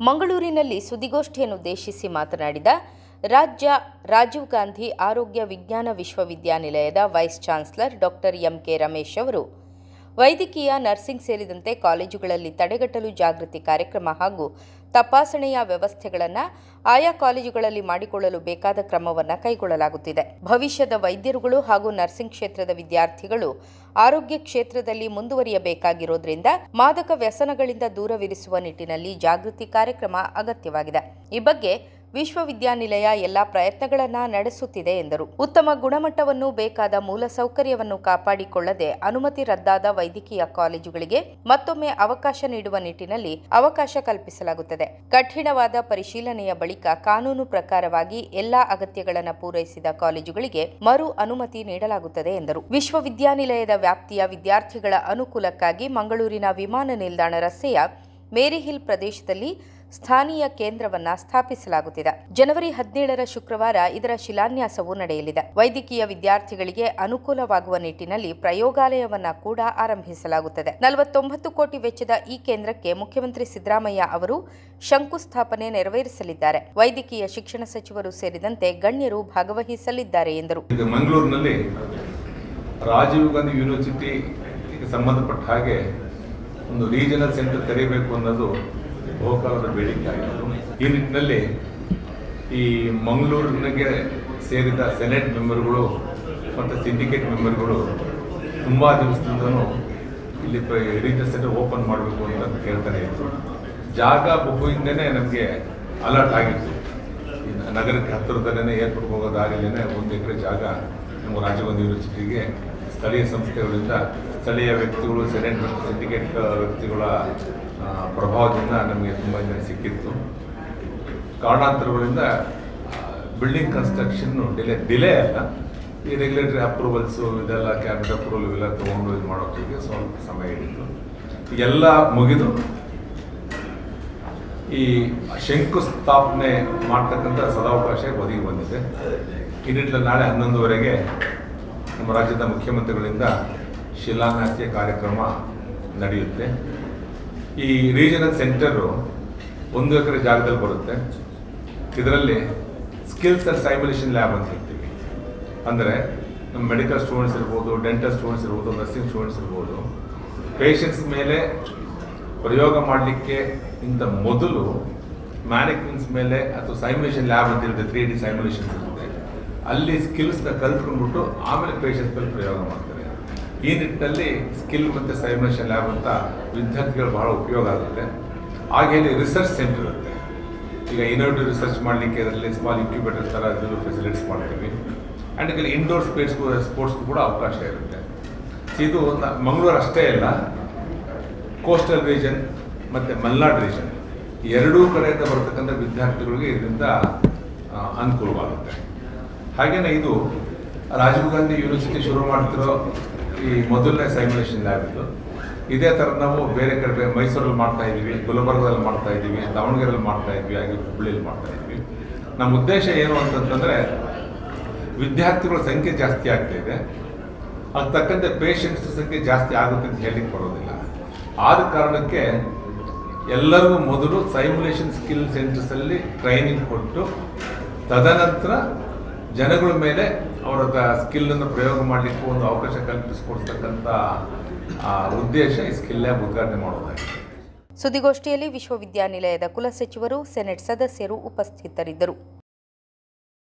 ಮಂಗಳೂರಿನಲ್ಲಿ ಸುದ್ದಿಗೋಷ್ಠಿಯನ್ನುದ್ದೇಶಿಸಿ ಮಾತನಾಡಿದ ರಾಜ್ಯ ರಾಜೀವ್ ಗಾಂಧಿ ಆರೋಗ್ಯ ವಿಜ್ಞಾನ ವಿಶ್ವವಿದ್ಯಾನಿಲಯದ vice chancellor doctor MK Ramesh ಅವರು, ವೈದ್ಯಕೀಯ ನರ್ಸಿಂಗ್ ಸೇರಿದಂತೆ ಕಾಲೇಜುಗಳಲ್ಲಿ ತಡೆಗಟ್ಟಲು ಜಾಗೃತಿ ಕಾರ್ಯಕ್ರಮ ಹಾಗೂ ತಪಾಸಣೆಯ ವ್ಯವಸ್ಥೆಗಳನ್ನು ಆಯಾ ಕಾಲೇಜುಗಳಲ್ಲಿ ಮಾಡಿಕೊಳ್ಳಲು ಬೇಕಾದ ಕ್ರಮವನ್ನು ಕೈಗೊಳ್ಳಲಾಗುತ್ತಿದೆ. ಭವಿಷ್ಯದ ವೈದ್ಯರುಗಳು ಹಾಗೂ ನರ್ಸಿಂಗ್ ಕ್ಷೇತ್ರದ ವಿದ್ಯಾರ್ಥಿಗಳು ಆರೋಗ್ಯ ಕ್ಷೇತ್ರದಲ್ಲಿ ಮುಂದುವರಿಯಬೇಕಾಗಿರೋದ್ರಿಂದ ಮಾದಕ ವ್ಯಸನಗಳಿಂದ ದೂರವಿರಿಸುವ ನಿಟ್ಟಿನಲ್ಲಿ ಜಾಗೃತಿ ಕಾರ್ಯಕ್ರಮ ಅಗತ್ಯವಾಗಿದೆ. ಈ ಬಗ್ಗೆ ವಿಶ್ವವಿದ್ಯಾನಿಲಯ ಎಲ್ಲ ಪ್ರಯತ್ನಗಳನ್ನು ನಡೆಸುತ್ತಿದೆ ಎಂದರು. ಉತ್ತಮ ಗುಣಮಟ್ಟವನ್ನು ಬೇಕಾದ ಮೂಲಸೌಕರ್ಯವನ್ನು ಕಾಪಾಡಿಕೊಳ್ಳದೆ ಅನುಮತಿ ರದ್ದಾದ ವೈದ್ಯಕೀಯ ಕಾಲೇಜುಗಳಿಗೆ ಮತ್ತೊಮ್ಮೆ ಅವಕಾಶ ನೀಡುವ ನಿಟ್ಟಿನಲ್ಲಿ ಅವಕಾಶ ಕಲ್ಪಿಸಲಾಗುತ್ತದೆ. ಕಠಿಣವಾದ ಪರಿಶೀಲನೆಯ ಬಳಿಕ ಕಾನೂನು ಪ್ರಕಾರವಾಗಿ ಎಲ್ಲಾ ಅಗತ್ಯಗಳನ್ನು ಪೂರೈಸಿದ ಕಾಲೇಜುಗಳಿಗೆ ಮರು ಅನುಮತಿ ನೀಡಲಾಗುತ್ತದೆ ಎಂದರು. ವಿಶ್ವವಿದ್ಯಾನಿಲಯದ ವ್ಯಾಪ್ತಿಯ ವಿದ್ಯಾರ್ಥಿಗಳ ಅನುಕೂಲಕ್ಕಾಗಿ ಮಂಗಳೂರಿನ ವಿಮಾನ ನಿಲ್ದಾಣ ರಸ್ತೆಯ ಮೇರಿಹಿಲ್ ಪ್ರದೇಶದಲ್ಲಿ ಸ್ಥಾನೀಯ ಕೇಂದ್ರವನ್ನ ಸ್ಥಾಪಿಸಲಾಗುತ್ತಿದೆ. ಜನವರಿ ಹದಿನೇಳರ ಶುಕ್ರವಾರ ಇದರ ಶಿಲಾನ್ಯಾಸವು ನಡೆಯಲಿದೆ. ವೈದ್ಯಕೀಯ ವಿದ್ಯಾರ್ಥಿಗಳಿಗೆ ಅನುಕೂಲವಾಗುವ ನಿಟ್ಟಿನಲ್ಲಿ ಪ್ರಯೋಗಾಲಯವನ್ನ ಕೂಡ ಆರಂಭಿಸಲಾಗುತ್ತದೆ. ನಲವತ್ತೊಂಬತ್ತು ಕೋಟಿ ವೆಚ್ಚದ ಈ ಕೇಂದ್ರಕ್ಕೆ ಮುಖ್ಯಮಂತ್ರಿ ಸಿದ್ದರಾಮಯ್ಯ ಅವರು ಶಂಕುಸ್ಥಾಪನೆ ನೆರವೇರಿಸಲಿದ್ದಾರೆ. ವೈದ್ಯಕೀಯ ಶಿಕ್ಷಣ ಸಚಿವರು ಸೇರಿದಂತೆ ಗಣ್ಯರು ಭಾಗವಹಿಸಲಿದ್ದಾರೆ ಎಂದರು. ಮಂಗಳೂರಿನಲ್ಲಿ ರಾಜೀವ್ ಗಾಂಧಿ ಯೂನಿವರ್ಸಿಟಿ ಸಂಬಂಧಪಟ್ಟ ಹಾಗೆ ಒಂದು ರೀಜನಲ್ ಸೆಂಟರ್ ತೆರೆಯಬೇಕು ಅನ್ನೋದು ಬಹುಕಾಲದ ಬೇಡಿಕೆ ಆಗಿತ್ತು ಈ ನಿಟ್ಟಿನಲ್ಲಿ ಈ ಮಂಗಳೂರಿನಗೆ ಸೇರಿದ ಸೆನೆಟ್ ಮೆಂಬರ್ಗಳು ಮತ್ತು ಸಿಂಡಿಕೇಟ್ ಮೆಂಬರ್ಗಳು ತುಂಬ ದಿವಸದಿಂದನೂ ಇಲ್ಲಿ ರೀತಿಯ ಸೆಂಟರ್ ಓಪನ್ ಮಾಡಬೇಕು ಅಂತ ಕೇಳ್ತಾನೆ ಇತ್ತು ಜಾಗ ಬಹುವಿಂದನೇ ನಮಗೆ ಅಲರ್ಟ್ ಆಗಿತ್ತು. ನಗರಕ್ಕೆ ಹತ್ತಿರದಲ್ಲೇ ಏರ್ಪೋರ್ಟ್ ಹೋಗೋದಾಗಲೇ ಒಂದು ಎಕರೆ ಜಾಗ ನಮ್ಮ ರಾಜೀವ್ ಯೂನಿವರ್ಸಿಟಿಗೆ ಸ್ಥಳೀಯ ಸಂಸ್ಥೆಗಳಿಂದ ಸ್ಥಳೀಯ ವ್ಯಕ್ತಿಗಳು, ಸೆನೆಟ್ ಮತ್ತು ಸಿಂಡಿಕೇಟ್ ವ್ಯಕ್ತಿಗಳ ಪ್ರಭಾವದಿಂದ ನಮಗೆ ತುಂಬ ಜನ ಸಿಕ್ಕಿತ್ತು. ಕಾರಣಾಂತರಗಳಿಂದ ಬಿಲ್ಡಿಂಗ್ ಕನ್ಸ್ಟ್ರಕ್ಷನ್ನು ಡಿಲೇ ಡಿಲೇ ಅಲ್ಲ. ಈ ರೆಗ್ಯುಲೇಟರಿ ಅಪ್ರೂವಲ್ಸು ಇದೆಲ್ಲ ಕ್ಯಾಬಿನೆಟ್ ಅಪ್ರೂವಲ್ ಇವೆಲ್ಲ ತೊಗೊಂಡು ಇದು ಮಾಡೋಕ್ಕೆ ಸ್ವಲ್ಪ ಸಮಯ ಹಿಡಿತು. ಎಲ್ಲ ಮುಗಿದು, ಈ ಶಂಕುಸ್ಥಾಪನೆ ಮಾಡ್ತಕ್ಕಂಥ ಸದಾವಕಾಶ ಒದಗಿ ಬಂದಿದೆ. ಈ ನಾಳೆ ಹನ್ನೊಂದುವರೆಗೆ ನಮ್ಮ ರಾಜ್ಯದ ಮುಖ್ಯಮಂತ್ರಿಗಳಿಂದ ಶಿಲಾನ್ಯಾಸ ಕಾರ್ಯಕ್ರಮ ನಡೆಯುತ್ತೆ. ಈ ರೀಜನಲ್ ಸೆಂಟರು ಒಂದು ಎಕರೆ ಜಾಗದಲ್ಲಿ ಬರುತ್ತೆ. ಇದರಲ್ಲಿ ಸ್ಕಿಲ್ಸ್ ಆ್ಯಂಡ್ ಸೈಮುಲೇಷನ್ ಲ್ಯಾಬ್ ಅಂತ ಹೇಳ್ತೀವಿ. ಅಂದರೆ ನಮ್ಮ ಮೆಡಿಕಲ್ ಸ್ಟೂಡೆಂಟ್ಸ್ ಇರ್ಬೋದು ಡೆಂಟಲ್ ಸ್ಟೂಡೆಂಟ್ಸ್ ಇರ್ಬೋದು ನರ್ಸಿಂಗ್ ಸ್ಟೂಡೆಂಟ್ಸ್ ಇರ್ಬೋದು. ಪೇಷಂಟ್ಸ್ ಮೇಲೆ ಪ್ರಯೋಗ ಮಾಡಲಿಕ್ಕೆ ಇಂಥ ಮೊದಲು ಮ್ಯಾನಿಕ್ವಿನ್ಸ್ ಮೇಲೆ ಅಥವಾ ಸೈಮುಲೇಷನ್ ಲ್ಯಾಬ್ ಅಂತ ಇರುತ್ತೆ ತ್ರೀ ಡಿ ಸೈಮುಲೇಷನ್ಸ್ ಇರುತ್ತೆ. ಅಲ್ಲಿ ಸ್ಕಿಲ್ಸ್ನ ಕಲ್ತ್ಕೊಂಡ್ಬಿಟ್ಟು ಆಮೇಲೆ ಪೇಷಂಟ್ಸ್ ಮೇಲೆ ಪ್ರಯೋಗ ಮಾಡ್ತಾರೆ. ಈ ನಿಟ್ಟಿನಲ್ಲಿ ಸ್ಕಿಲ್ ಮತ್ತು ಸೈಮುಲೇಷನ್ ಲ್ಯಾಬ್ ಅಂತ ವಿದ್ಯಾರ್ಥಿಗಳು ಬಹಳ ಉಪಯೋಗ ಆಗುತ್ತೆ. ಹಾಗೆ ಇಲ್ಲಿ ರಿಸರ್ಚ್ ಸೆಂಟರ್ ಇರುತ್ತೆ. ಈಗ ಇನೋವೇಟಿವ್ ರಿಸರ್ಚ್ ಮಾಡಲಿಕ್ಕೆ ಅದರಲ್ಲಿ ಸ್ಮಾಲ್ ಇನ್ಕ್ಯುಬೇಟರ್ ಥರ ಅದರಲ್ಲೂ ಫೆಸಿಲಿಟೀಸ್ ಮಾಡ್ತೀವಿ. ಆ್ಯಂಡ್ ಇಲ್ಲಿ ಇಂಡೋರ್ ಸ್ಪೇಸ್ ಸ್ಪೋರ್ಟ್ಸ್ಗೂ ಕೂಡ ಅವಕಾಶ ಇರುತ್ತೆ. ಇದು ಮಂಗಳೂರು ಅಷ್ಟೇ ಅಲ್ಲ ಕೋಸ್ಟಲ್ ರೀಜನ್ ಮತ್ತು ಮಲ್ನಾಡ್ ರೀಜನ್ ಎರಡೂ ಕಡೆಯಿಂದ ಬರ್ತಕ್ಕಂಥ ವಿದ್ಯಾರ್ಥಿಗಳಿಗೆ ಇದರಿಂದ ಅನುಕೂಲವಾಗುತ್ತೆ. ಹಾಗೆಯೇ ಇದು ರಾಜೀವ್ ಗಾಂಧಿ ಯೂನಿವರ್ಸಿಟಿ ಶುರು ಮಾಡ್ತಿರೋ ಈ ಮೊದಲನೇ ಸೈಮುಲೇಷನ್ ಲ್ಯಾಬ್ ಇದು. ಇದೇ ಥರ ನಾವು ಬೇರೆ ಕಡೆ ಮೈಸೂರಲ್ಲಿ ಮಾಡ್ತಾ ಇದ್ದೀವಿ, ಗುಲ್ಬರ್ಗದಲ್ಲಿ ಮಾಡ್ತಾ ಇದ್ದೀವಿ, ದಾವಣಗೆರೆಯಲ್ಲಿ ಮಾಡ್ತಾ ಇದ್ವಿ, ಹಾಗೆ ಹುಬ್ಬಳ್ಳಿಯಲ್ಲಿ ಮಾಡ್ತಾ ಇದ್ವಿ. ನಮ್ಮ ಉದ್ದೇಶ ಏನು ಅಂತಂತಂದರೆ ವಿದ್ಯಾರ್ಥಿಗಳ ಸಂಖ್ಯೆ ಜಾಸ್ತಿ ಆಗ್ತಾ ಇದೆ. ಅದಕ್ಕೆ ತಕ್ಕಂತೆ ಪೇಷಂಟ್ಸ್ ಸಂಖ್ಯೆ ಜಾಸ್ತಿ ಆಗುತ್ತೆ ಅಂತ ಹೇಳಲಿಕ್ಕೆ ಬರೋದಿಲ್ಲ. ಆದ ಕಾರಣಕ್ಕೆ ಎಲ್ಲರಿಗೂ ಮೊದಲು ಸೈಮುಲೇಷನ್ ಸ್ಕಿಲ್ ಸೆಂಟರ್ಸಲ್ಲಿ ಟ್ರೈನಿಂಗ್ ಕೊಟ್ಟು ತದನಂತರ ಜನಗಳ ಮೇಲೆ ಅವರ ಸ್ಕಿಲ್ಲನ್ನು ಪ್ರಯೋಗ ಮಾಡಲಿಕ್ಕೆ ಒಂದು ಅವಕಾಶ ಕಲ್ಪಿಸಿಕೊಡ್ತಕ್ಕಂಥ ಉದ್ದೇಶ ಈ ಸ್ಕಿಲ್ ಲ್ಯಾಬ್ ಉದ್ಘಾಟನೆ ಮಾಡೋದಾಗಿದೆ. ಸುದ್ದಿಗೋಷ್ಠಿಯಲ್ಲಿ ವಿಶ್ವವಿದ್ಯಾನಿಲಯದ ಕುಲಸಚಿವರು, ಸೆನೆಟ್ ಸದಸ್ಯರು ಉಪಸ್ಥಿತರಿದ್ದರು.